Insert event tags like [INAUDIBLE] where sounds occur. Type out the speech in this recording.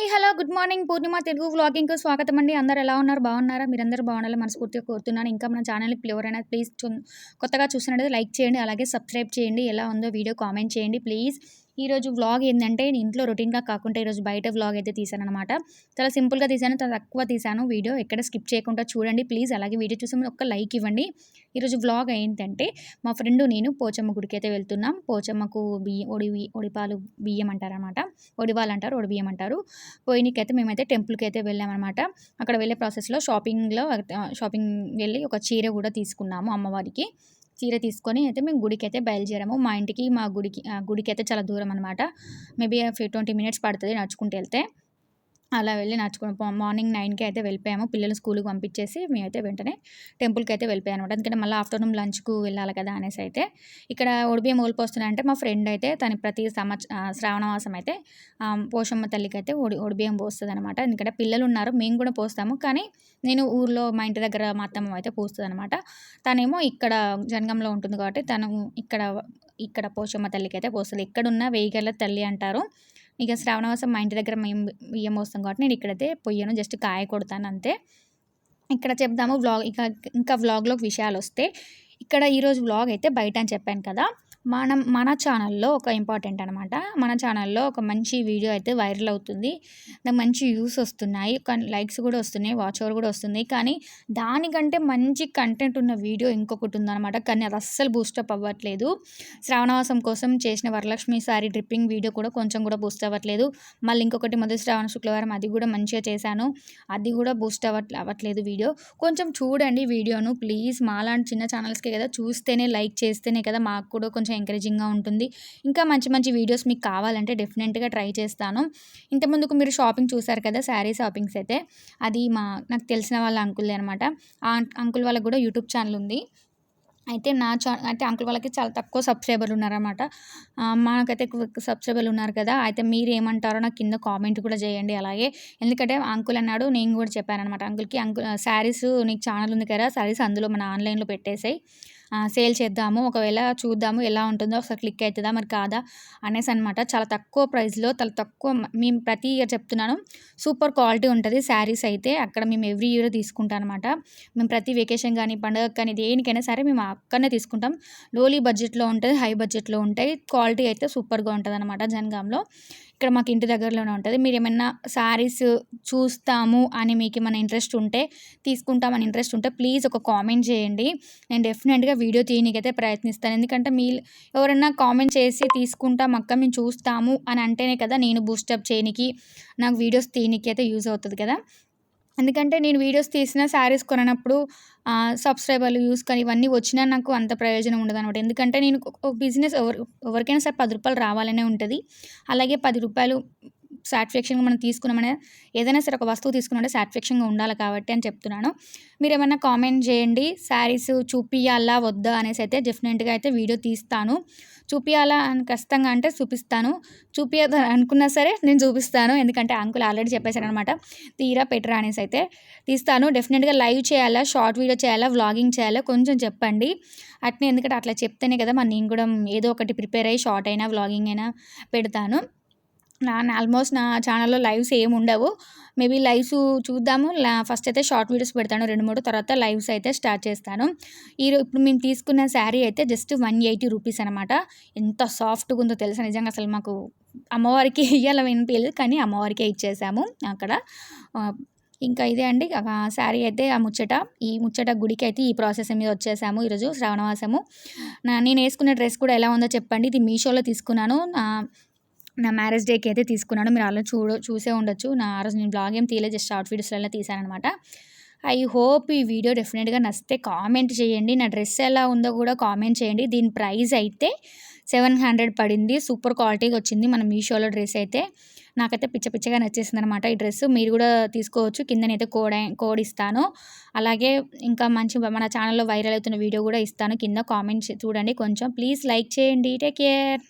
Hi hello good morning. Purnima Telugu వ్లాగింగ్కు స్వాగతం అండి. అందరు ఎలా ఉన్నారు? బాగున్నారా? మీరందరూ బాగున్నారు మనస్ఫూర్తిగా కోరుతున్నాను. ఇంకా మన ఛానల్ని ఎవరైనా ప్లీజ్ కొత్తగా చూసినట్టు లైక్ చేయండి అలాగే సబ్స్క్రైబ్ చేయండి. ఎలా ఉందో వీడియో కామెంట్ చేయండి. ప్లీజ్ ఈరోజు వ్లాగ్ ఏంటంటే నేను ఇంట్లో రొటీన్గా కాకుండా ఈరోజు బయట వ్లాగ్ అయితే తీసాను అనమాట చాలా సింపుల్గా తీసాను చాలా తక్కువ తీసాను వీడియో. ఎక్కడ స్కిప్ చేయకుండా చూడండి ప్లీజ్ అలాగే వీడియో చూసి ఒక లైక్ ఇవ్వండి. ఈరోజు వ్లాగ్ ఏంటంటే మా ఫ్రెండ్ నేను పోచమ్మ గుడికి అయితే వెళ్తున్నాం. పోచమ్మకు బియ్యం ఒడి ఒడిపాలు బియ్యం అంటారనమాట ఒడివాలు అంటారు ఒడి బియ్యం అంటారు. పోయినకైతే మేమైతే టెంపుల్కి అయితే వెళ్ళామన్నమాట. అక్కడ వెళ్ళే ప్రాసెస్లో షాపింగ్లో షాపింగ్ వెళ్ళి ఒక చీర కూడా తీసుకున్నాము అమ్మవారికి. చీర తీసుకొని అయితే మేము గుడికి అయితే బయలుదేరాము. మా ఇంటికి మా గుడికి గుడికి అయితే చాలా దూరం అనమాట మేబీ ట్వంటీ మినిట్స్ పడుతుంది నడుచుకుంటూ వెళ్తే. అలా వెళ్ళి నడుచుకుని మార్నింగ్ నైన్కి అయితే వెళ్ళిపోయాము. పిల్లలు స్కూల్కి పంపించేసి మేమైతే వెంటనే టెంపుల్కి అయితే వెళ్ళిపోయాను అనమాట ఎందుకంటే మళ్ళీ ఆఫ్టర్నూన్ లంచ్కు వెళ్ళాలి కదా అనేసి అయితే ఇక్కడ ఒడిబియ్యం ఓడిపోస్తున్నాయంటే మా ఫ్రెండ్ అయితే తను ప్రతి సంవత్స శ్రావణమాసం అయితే పోషమ్మ తల్లికి అయితే ఒడి ఒడిబియ్యం పోస్తుంది అనమాట ఎందుకంటే పిల్లలు ఉన్నారు మేము కూడా పోస్తాము. కానీ నేను ఊర్లో మా ఇంటి దగ్గర మా అత్తమ్మ అయితే పోస్తుంది అనమాట తనేమో ఇక్కడ జనగంలో ఉంటుంది కాబట్టి తను ఇక్కడ ఇక్కడ పోషమ్మ తల్లికి అయితే పోస్తుంది. ఎక్కడున్న వెయ్యి తల్లి అంటారు. ఇక శ్రావణవాసం మా ఇంటి దగ్గర మేము బియ్యం వస్తాం కాబట్టి నేను ఇక్కడైతే పొయ్యను జస్ట్ కాయ కొడతాను అంతే. ఇక్కడ చెప్దాము వ్లాగ్ ఇక ఇంకా వ్లాగ్లోకి విషయాలు వస్తే ఇక్కడ ఈరోజు వ్లాగ్ అయితే బయట అని చెప్పాను కదా. మనం మన ఛానల్లో ఒక ఇంపార్టెంట్ అనమాట మన ఛానల్లో ఒక మంచి వీడియో అయితే వైరల్ అవుతుంది. దానికి మంచి వ్యూస్ వస్తున్నాయి. కానీ లైక్స్ కూడా వస్తున్నాయి. వాచ్ ఓవర్ కూడా వస్తుంది. కానీ దానికంటే మంచి కంటెంట్ ఉన్న వీడియో ఇంకొకటి ఉందన్నమాట. కానీ అది అస్సలు బూస్టప్ అవ్వట్లేదు. శ్రావణవాసం కోసం చేసిన వరలక్ష్మి సారీ డ్రిప్పింగ్ వీడియో కూడా కొంచెం కూడా బూస్ట్ అవ్వట్లేదు. మళ్ళీ ఇంకొకటి మొదటి శ్రావణ శుక్రవారం అది కూడా మంచిగా చేశాను. అది కూడా బూస్ట్ అవ్వట్లే అవ్వట్లేదు వీడియో. కొంచెం చూడండి వీడియోను. ప్లీజ్ మాలాంటి చిన్న ఛానల్స్కే కదా. చూస్తేనే లైక్ చేస్తేనే కదా మాకు కూడా కొంచెం కొంచెం ఎంకరేజింగ్గా ఉంటుంది. ఇంకా మంచి మంచి వీడియోస్ మీకు కావాలంటే డెఫినెట్గా ట్రై చేస్తాను. ఇంతకుముందుకు మీరు షాపింగ్ చూసారు కదా శారీ షాపింగ్స్ అయితే అది మా నాకు తెలిసిన వాళ్ళ అంకుల్దే అనమాట ఆ అంకుల్ వాళ్ళకి కూడా యూట్యూబ్ ఛానల్ ఉంది. అయితే నా ఛా అయితే అంకుల్ వాళ్ళకి చాలా తక్కువ సబ్స్క్రైబర్లు ఉన్నారన్నమాట. మనకైతే సబ్స్క్రైబర్లు ఉన్నారు కదా అయితే మీరు ఏమంటారో నాకు కింద కామెంట్ కూడా చేయండి అలాగే. ఎందుకంటే అంకుల్ అన్నాడు నేను కూడా చెప్పాను అనమాట అంకుల్కి అంకుల్ శారీస్ నీకు ఛానల్ ఉంది కదా శారీస్ అందులో మన ఆన్లైన్లో పెట్టేసాయి. సేల్ చేద్దాము ఒకవేళ చూద్దాము ఎలా ఉంటుందో ఒకసారి క్లిక్ అవుతుందా మరి కాదా అనేసి అనమాట చాలా తక్కువ ప్రైస్లో చాలా తక్కువ మేము ప్రతి ఇయర్ చెప్తున్నాను సూపర్ క్వాలిటీ ఉంటుంది శారీస్ అయితే అక్కడ మేము ఎవ్రీ ఇయర్ తీసుకుంటాం అనమాట మేము ప్రతి వెకేషన్ కానీ పండుగ కానీ దేనికైనా సరే మేము అక్కడనే తీసుకుంటాం. లోలీ బడ్జెట్లో ఉంటుంది హై బడ్జెట్లో ఉంటాయి క్వాలిటీ అయితే సూపర్గా ఉంటుంది అనమాట జనగాంలో. ఇక్కడ మాకు ఇంటి దగ్గరలోనే ఉంటుంది. మీరు ఏమైనా శారీస్ చూస్తాము అని మీకు ఏమైనా ఇంట్రెస్ట్ ఉంటే తీసుకుంటామని ఇంట్రెస్ట్ ఉంటే ప్లీజ్ ఒక కామెంట్ చేయండి. నేను డెఫినెట్గా వీడియో తీయనికైతే ప్రయత్నిస్తాను. ఎందుకంటే మీ ఎవరైనా కామెంట్ చేసి తీసుకుంటాం అక్క మేము చూస్తాము అని అంటేనే కదా నేను బూస్టప్ చేయనికి నాకు వీడియోస్ తీయనికి అయితే యూజ్ అవుతుంది కదా. ఎందుకంటే నేను వీడియోస్ తీసిన శారీస్ కొనప్పుడు సబ్స్క్రైబర్లు యూస్ కానీ ఇవన్నీ వచ్చినా నాకు అంత ప్రయోజనం ఉండదు అనమాట ఎందుకంటే నేను ఒక బిజినెస్ ఎవరు ఎవరికైనా సరే పది రూపాయలు రావాలనే ఉంటుంది. అలాగే పది రూపాయలు సాటిస్ఫాక్షన్గా మనం తీసుకున్నామనే ఏదైనా సరే ఒక వస్తువు తీసుకున్నామంటే సాటిస్ఫాక్షన్గా ఉండాలి కాబట్టి అని చెప్తున్నాను. మీరు ఏమైనా కామెంట్ చేయండి. శారీస్ చూపియాలా వద్దా అనేసి అయితే డెఫినెట్గా అయితే వీడియో తీస్తాను. చూపియాలా అని ఖచ్చితంగా అంటే చూపిస్తాను. చూపియదు అనుకున్నా సరే నేను చూపిస్తాను. ఎందుకంటే అంకుల్ ఆల్రెడీ చెప్పేశాను అనమాట తీరా పెట్టరా అనేసి అయితే తీస్తాను. డెఫినెట్గా లైవ్ చేయాలా షార్ట్ వీడియో చేయాలా వ్లాగింగ్ చేయాలా కొంచెం చెప్పండి. అట్నే ఎందుకంటే అట్లా చెప్తేనే కదా మరి నేను కూడా ఏదో ఒకటి ప్రిపేర్ అయ్యి షార్ట్ అయినా వ్లాగింగ్ అయినా పెడతాను. నా ఆల్మోస్ట్ నా ఛానల్లో లైవ్స్ ఏమి ఉండవు. మేబీ లైవ్స్ చూద్దాము. ఫస్ట్ అయితే షార్ట్ వీడియోస్ పెడతాను. రెండు మూడు తర్వాత లైవ్స్ అయితే స్టార్ట్ చేస్తాను. ఈరోజు ఇప్పుడు మేము తీసుకున్న శారీ అయితే జస్ట్ వన్ ఎయిటీ రూపీస్ అనమాట. ఎంత సాఫ్ట్గా ఉందో తెలుసా? నిజంగా అసలు మాకు అమ్మవారికి [LAUGHS] ఇయ్యాల వినిపించలేదు కానీ అమ్మవారికే ఇచ్చేసాము అక్కడ. ఇంకా ఇదే అండి. శారీ అయితే ఆ ముచ్చట. ఈ ముచ్చట గుడికి అయితే ఈ ప్రాసెస్ మీద వచ్చేసాము ఈరోజు శ్రావణవాసము నేను వేసుకున్న డ్రెస్ కూడా ఎలా ఉందో చెప్పండి. ఇది మీషోలో తీసుకున్నాను. నా మ్యారేజ్ డేకి అయితే తీసుకున్నాను. మీరు అలా చూడ చూసే ఉండొచ్చు. నా ఆ రోజు నేను బ్లాగ్ ఏం తీయలేదు జస్ట్ షార్ట్ వీడియోస్లలో తీసానమాట ఐ హోప్ ఈ వీడియో డెఫినెట్గా నచ్చితే కామెంట్ చేయండి. నా డ్రెస్ ఎలా ఉందో కూడా కామెంట్ చేయండి. దీని ప్రైస్ అయితే సెవెన్ హండ్రెడ్ పడింది. సూపర్ క్వాలిటీగా వచ్చింది మన మీషోలో డ్రెస్ అయితే. నాకైతే పిచ్చ పిచ్చగా నచ్చేసింది అనమాట ఈ డ్రెస్. మీరు కూడా తీసుకోవచ్చు. కిందనైతే కోడ్ కోడ్ ఇస్తాను. అలాగే ఇంకా మంచి మన ఛానల్లో వైరల్ అవుతున్న వీడియో కూడా ఇస్తాను. కింద కామెంట్ చూడండి. కొంచెం ప్లీజ్ లైక్ చేయండి. Take care.